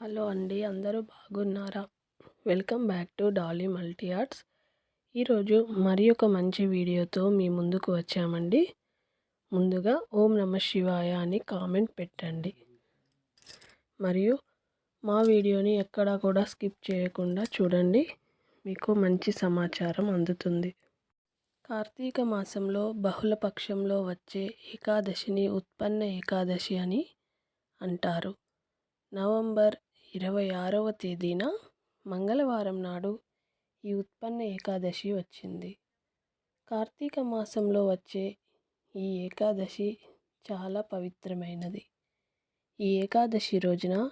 Hello అండి అందరూ బాగున్నారా? Welcome back to Dolly multi arts ఈరోజు మరి ఒక మంచి వీడియోతో మీ ముందుకు వచ్చామండి. ముందుగా ఓం నమ శివాయ అని కామెంట్ పెట్టండి. మరియు మా వీడియోని ఎక్కడా కూడా స్కిప్ చేయకుండా చూడండి. మీకు మంచి సమాచారం అందుతుంది. కార్తీక మాసంలో బహుళ పక్షంలో వచ్చే ఏకాదశిని ఉత్పన్న ఏకాదశి అని అంటారు. నవంబర్ ఇరవై ఆరవ తేదీన మంగళవారం నాడు ఈ ఉత్పన్న ఏకాదశి వచ్చింది. కార్తీక మాసంలో వచ్చే ఈ ఏకాదశి చాలా పవిత్రమైనది. ఈ ఏకాదశి రోజున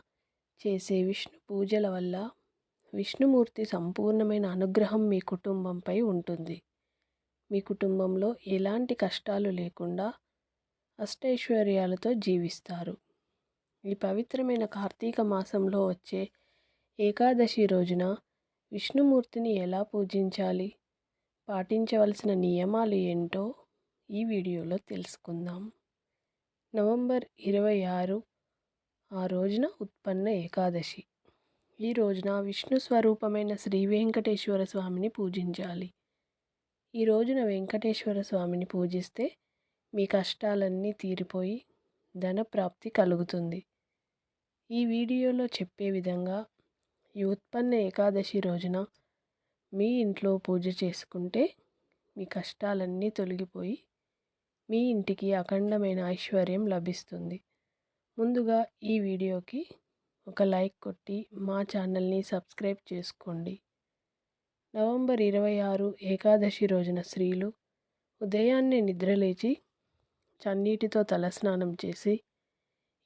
చేసే విష్ణు పూజల వల్ల విష్ణుమూర్తి సంపూర్ణమైన అనుగ్రహం మీ కుటుంబంపై ఉంటుంది. మీ కుటుంబంలో ఎలాంటి కష్టాలు లేకుండా అష్టైశ్వర్యాలతో జీవిస్తారు. ఈ పవిత్రమైన కార్తీక మాసంలో వచ్చే ఏకాదశి రోజున విష్ణుమూర్తిని ఎలా పూజించాలి? పాటించవలసిన నియమాలు ఏంటో ఈ వీడియోలో తెలుసుకుందాం. నవంబర్ ఇరవై ఆరు ఆ రోజున ఉత్పన్న ఏకాదశి. ఈ రోజున విష్ణు స్వరూపమైన శ్రీ వెంకటేశ్వర స్వామిని పూజించాలి. ఈ రోజున వెంకటేశ్వర స్వామిని పూజిస్తే మీ కష్టాలన్నీ తీరిపోయి ధనప్రాప్తి కలుగుతుంది. ఈ వీడియోలో చెప్పే విధంగా ఈ ఉత్పన్న ఏకాదశి రోజున మీ ఇంట్లో పూజ చేసుకుంటే మీ కష్టాలన్నీ తొలగిపోయి మీ ఇంటికి అఖండమైన ఐశ్వర్యం లభిస్తుంది. ముందుగా ఈ వీడియోకి ఒక లైక్ కొట్టి మా ఛానల్ని సబ్స్క్రైబ్ చేసుకోండి. నవంబర్ ఇరవై ఆరు ఏకాదశి రోజున స్త్రీలు ఉదయాన్నే నిద్రలేచి చన్నీటితో తలస్నానం చేసి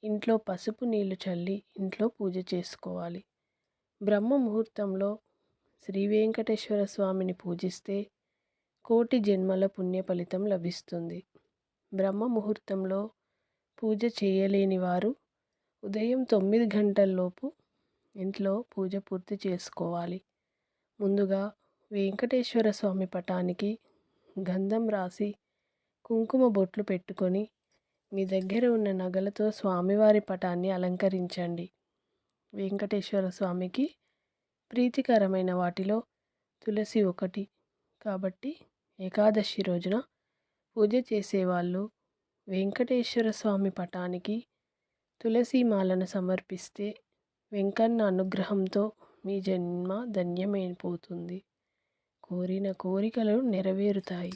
ఇంట్లో పసుపు నీళ్ళు చల్లి ఇంట్లో పూజ చేసుకోవాలి. బ్రహ్మ ముహూర్తంలో శ్రీ వెంకటేశ్వర స్వామిని పూజిస్తే కోటి జన్మల పుణ్య ఫలితం లభిస్తుంది. బ్రహ్మ ముహూర్తంలో పూజ చేయలేని వారు ఉదయం తొమ్మిది గంటల్లోపు ఇంట్లో పూజ పూర్తి చేసుకోవాలి. ముందుగా వెంకటేశ్వర స్వామి పటానికి గంధం రాసి కుంకుమ బొట్లు పెట్టుకొని మీ దగ్గర ఉన్న నగలతో స్వామివారి పటాన్ని అలంకరించండి. వెంకటేశ్వర స్వామికి ప్రీతికరమైన వాటిలో తులసి ఒకటి. కాబట్టి ఏకాదశి రోజున పూజ చేసేవాళ్ళు వెంకటేశ్వర స్వామి పటానికి తులసి మాలను సమర్పిస్తే వెంకన్న అనుగ్రహంతో మీ జన్మ ధన్యమైపోతుంది. కోరిన కోరికలు నెరవేరుతాయి.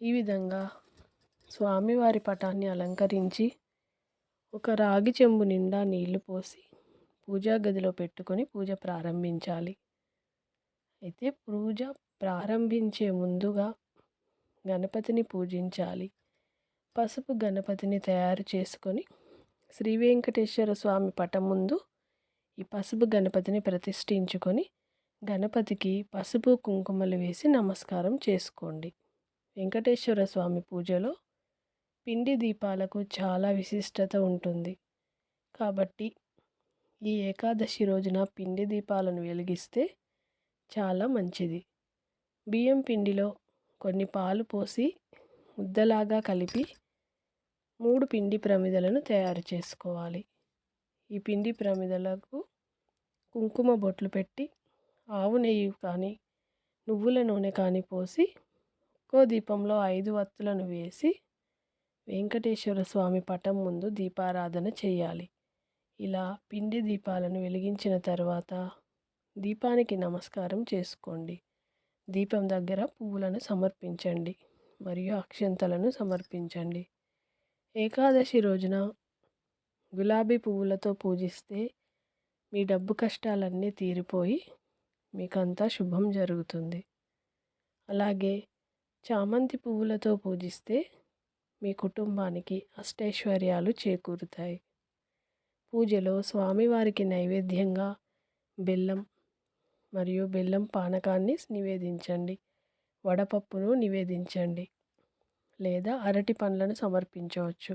ఈ విధంగా స్వామివారి పటాన్ని అలంకరించి ఒక రాగి చెంబు నిండా నీళ్ళు పోసి పూజా గదిలో పెట్టుకొని పూజ ప్రారంభించాలి. అయితే పూజ ప్రారంభించే ముందుగా గణపతిని పూజించాలి. పసుపు గణపతిని తయారు చేసుకొని శ్రీ వెంకటేశ్వర స్వామి పటం ముందు ఈ పసుపు గణపతిని ప్రతిష్ఠించుకొని గణపతికి పసుపు కుంకుమలు వేసి నమస్కారం చేసుకోండి. వెంకటేశ్వర స్వామి పూజలో పిండి దీపాలకు చాలా విశిష్టత ఉంటుంది. కాబట్టి ఈ ఏకాదశి రోజున పిండి దీపాలను వెలిగిస్తే చాలా మంచిది. బియ్యం పిండిలో కొన్ని పాలు పోసి ముద్దలాగా కలిపి మూడు పిండి ప్రమిదలను తయారు చేసుకోవాలి. ఈ పిండి ప్రమిదలకు కుంకుమ బొట్లు పెట్టి ఆవు నెయ్యి కానీ నువ్వుల నూనె కానీ పోసి ఒక్కో దీపంలో ఐదు వత్తులను వేసి వెంకటేశ్వర స్వామి పటం ముందు దీపారాధన చేయాలి. ఇలా పిండి దీపాలను వెలిగించిన తర్వాత దీపానికి నమస్కారం చేసుకోండి. దీపం దగ్గర పువ్వులను సమర్పించండి మరియు అక్షంతలను సమర్పించండి. ఏకాదశి రోజున గులాబీ పువ్వులతో పూజిస్తే మీ డబ్బు కష్టాలన్నీ తీరిపోయి మీకంతా శుభం జరుగుతుంది. అలాగే చామంతి పువ్వులతో పూజిస్తే మీ కుటుంబానికి అష్టైశ్వర్యాలు చేకూరుతాయి. పూజలో స్వామివారికి నైవేద్యంగా బెల్లం మరియు బెల్లం పానకాన్ని నివేదించండి. వడపప్పును నివేదించండి లేదా అరటి పండ్లను సమర్పించవచ్చు.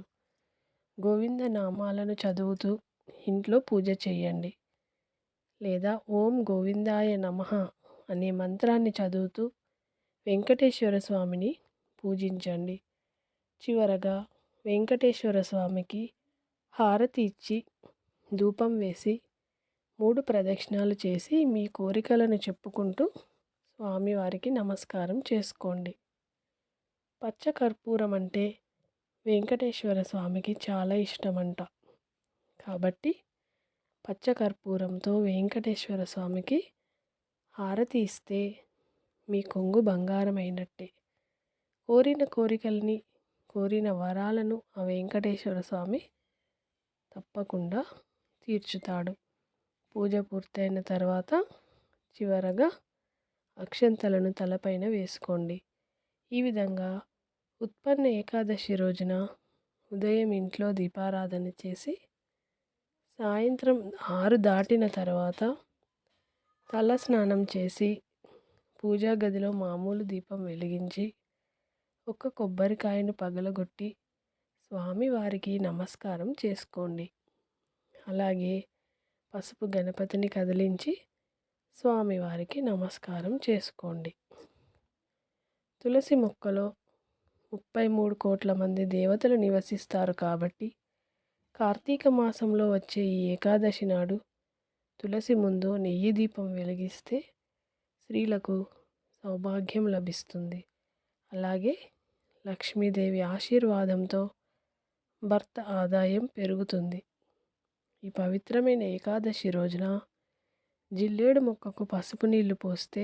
గోవింద నామాలను చదువుతూ ఇంట్లో పూజ చేయండి లేదా ఓం గోవిందాయ నమ అనే మంత్రాన్ని చదువుతూ వెంకటేశ్వర స్వామిని పూజించండి. చివరగా వెంకటేశ్వర స్వామికి హారతి ఇచ్చి ధూపం వేసి మూడు ప్రదక్షిణాలు చేసి మీ కోరికలను చెప్పుకుంటూ స్వామివారికి నమస్కారం చేసుకోండి. పచ్చకర్పూరం అంటే వెంకటేశ్వర స్వామికి చాలా ఇష్టమంట. కాబట్టి పచ్చకర్పూరంతో వెంకటేశ్వర స్వామికి హారతి ఇస్తే మీ కొంగు బంగారమైనట్టే. కోరిన కోరికల్ని కోరిన వరాలను ఆ వెంకటేశ్వర స్వామి తప్పకుండా తీర్చుతాడు. పూజ పూర్తయిన తర్వాత చివరగా అక్షంతలను తలపైన వేసుకోండి. ఈ విధంగా ఉత్పన్న ఏకాదశి రోజున ఉదయం ఇంట్లో దీపారాధన చేసి సాయంత్రం ఆరు దాటిన తర్వాత తల స్నానం చేసి పూజా గదిలో మామూలు దీపం వెలిగించి ఒక కొబ్బరికాయను పగలగొట్టి స్వామివారికి నమస్కారం చేసుకోండి. అలాగే పసుపు గణపతిని కదిలించి స్వామివారికి నమస్కారం చేసుకోండి. తులసి మొక్కలో ముప్పై మూడు కోట్ల మంది దేవతలు నివసిస్తారు కాబట్టి కార్తీక మాసంలో వచ్చే ఈ ఏకాదశి నాడు తులసి ముందు నెయ్యి దీపం వెలిగిస్తే స్త్రీలకు సౌభాగ్యం లభిస్తుంది. అలాగే లక్ష్మీదేవి ఆశీర్వాదంతో భర్త ఆదాయం పెరుగుతుంది. ఈ పవిత్రమైన ఏకాదశి రోజున జిల్లేడు మొక్కకు పసుపు నీళ్ళు పోస్తే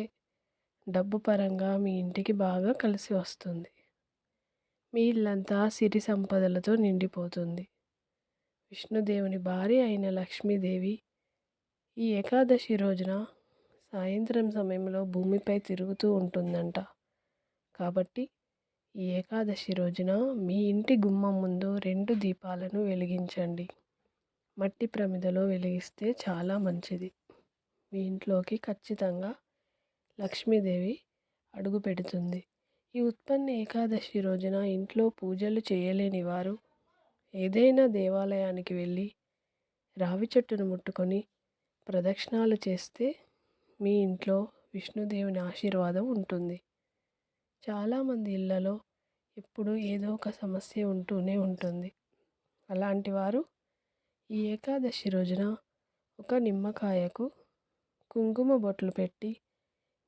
డబ్బు పరంగా మీ ఇంటికి బాగా కలిసి వస్తుంది. మీ ఇల్లంతా సిరి సంపదలతో నిండిపోతుంది. విష్ణుదేవుని భార్య అయిన లక్ష్మీదేవి ఈ ఏకాదశి రోజున సాయంత్రం సమయంలో భూమిపై తిరుగుతూ ఉంటుందంట. కాబట్టి ఈ ఏకాదశి రోజున మీ ఇంటి గుమ్మం ముందు రెండు దీపాలను వెలిగించండి. మట్టి ప్రమిదలో వెలిగిస్తే చాలా మంచిది. మీ ఇంట్లోకి ఖచ్చితంగా లక్ష్మీదేవి అడుగు పెడుతుంది. ఈ ఉత్పన్న ఏకాదశి రోజున ఇంట్లో పూజలు చేయలేని వారు ఏదైనా దేవాలయానికి వెళ్ళి రావి చెట్టును ముట్టుకొని ప్రదక్షిణాలు చేస్తే మీ ఇంట్లో విష్ణుదేవుని ఆశీర్వాదం ఉంటుంది. చాలామంది ఇళ్ళలో ఎప్పుడు ఏదో ఒక సమస్య ఉంటూనే ఉంటుంది. అలాంటి వారు ఈ ఏకాదశి రోజున ఒక నిమ్మకాయకు కుంకుమ బొట్లు పెట్టి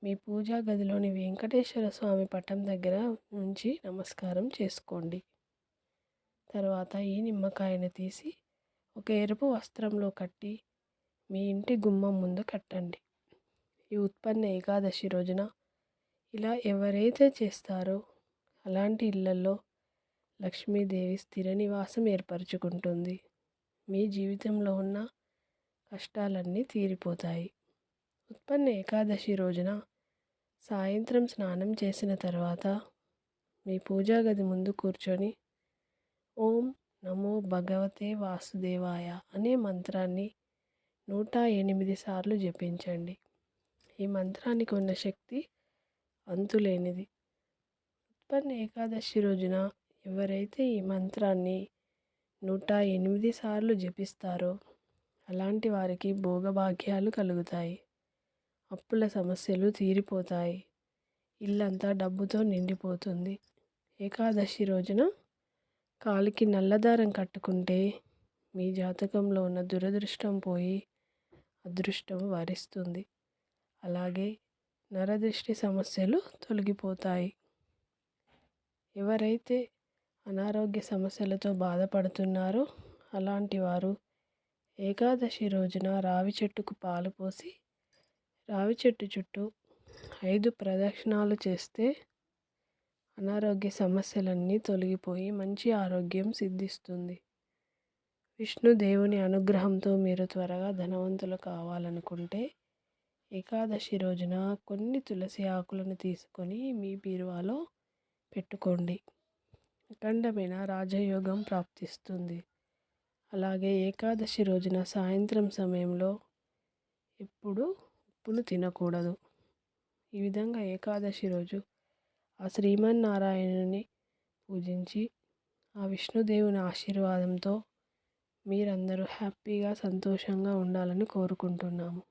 మీ పూజా గదిలోని వెంకటేశ్వర స్వామి పటం దగ్గర ఉంచి నమస్కారం చేసుకోండి. తర్వాత ఈ నిమ్మకాయను తీసి ఒక ఎరుపు వస్త్రంలో కట్టి మీ ఇంటి గుమ్మం ముందు కట్టండి. ఈ ఉత్పన్న ఏకాదశి రోజున ఇలా ఎవరైతే చేస్తారో అలాంటి ఇళ్ళలో లక్ష్మీదేవి స్థిర నివాసం ఏర్పరచుకుంటుంది. మీ జీవితంలో ఉన్న కష్టాలన్నీ తీరిపోతాయి. ఉత్పన్న ఏకాదశి రోజున సాయంత్రం స్నానం చేసిన తర్వాత మీ పూజా గది ముందు కూర్చొని ఓం నమో భగవతే వాసుదేవాయ అనే మంత్రాన్ని నూట ఎనిమిది సార్లు జపించండి. ఈ మంత్రానికి ఉన్న శక్తి అంతులేనిది ఉత్పన్న ఏకాదశి రోజున ఎవరైతే ఈ మంత్రాన్ని నూట ఎనిమిది సార్లు జపిస్తారో అలాంటి వారికి భోగభాగ్యాలు కలుగుతాయి. అప్పుల సమస్యలు తీరిపోతాయి. ఇల్లంతా డబ్బుతో నిండిపోతుంది. ఏకాదశి రోజున కాలికి నల్లదారం కట్టుకుంటే మీ జాతకంలో ఉన్న దురదృష్టం పోయి అదృష్టం వరిస్తుంది. అలాగే నరదృష్టి సమస్యలు తొలగిపోతాయి. ఎవరైతే అనారోగ్య సమస్యలతో బాధపడుతున్నారో అలాంటి వారు ఏకాదశి రోజున రావి చెట్టుకు పాలు పోసి రావి చెట్టు చుట్టూ ఐదు ప్రదక్షిణాలు చేస్తే అనారోగ్య సమస్యలన్నీ తొలగిపోయి మంచి ఆరోగ్యం సిద్ధిస్తుంది. విష్ణు దేవుని అనుగ్రహంతో మీరు త్వరగా ధనవంతులు కావాలనుకుంటే ఏకాదశి రోజున కొన్ని తులసి ఆకులను తీసుకొని మీ బీరువాలో పెట్టుకోండి. అఖండమైన రాజయోగం ప్రాప్తిస్తుంది. అలాగే ఏకాదశి రోజున సాయంత్రం సమయంలో ఎప్పుడు ఉప్పును తినకూడదు. ఈ విధంగా ఏకాదశి రోజు ఆ శ్రీమన్నారాయణుని పూజించి ఆ విష్ణుదేవుని ఆశీర్వాదంతో మీరందరూ హ్యాపీగా సంతోషంగా ఉండాలని కోరుకుంటున్నాము.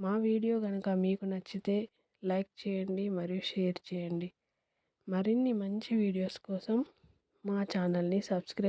మా వీడియో కనుక మీకు నచ్చితే లైక్ చేయండి మరియు షేర్ చేయండి. మరిన్ని మంచి వీడియోస్ కోసం మా ఛానల్ని సబ్స్క్రైబ్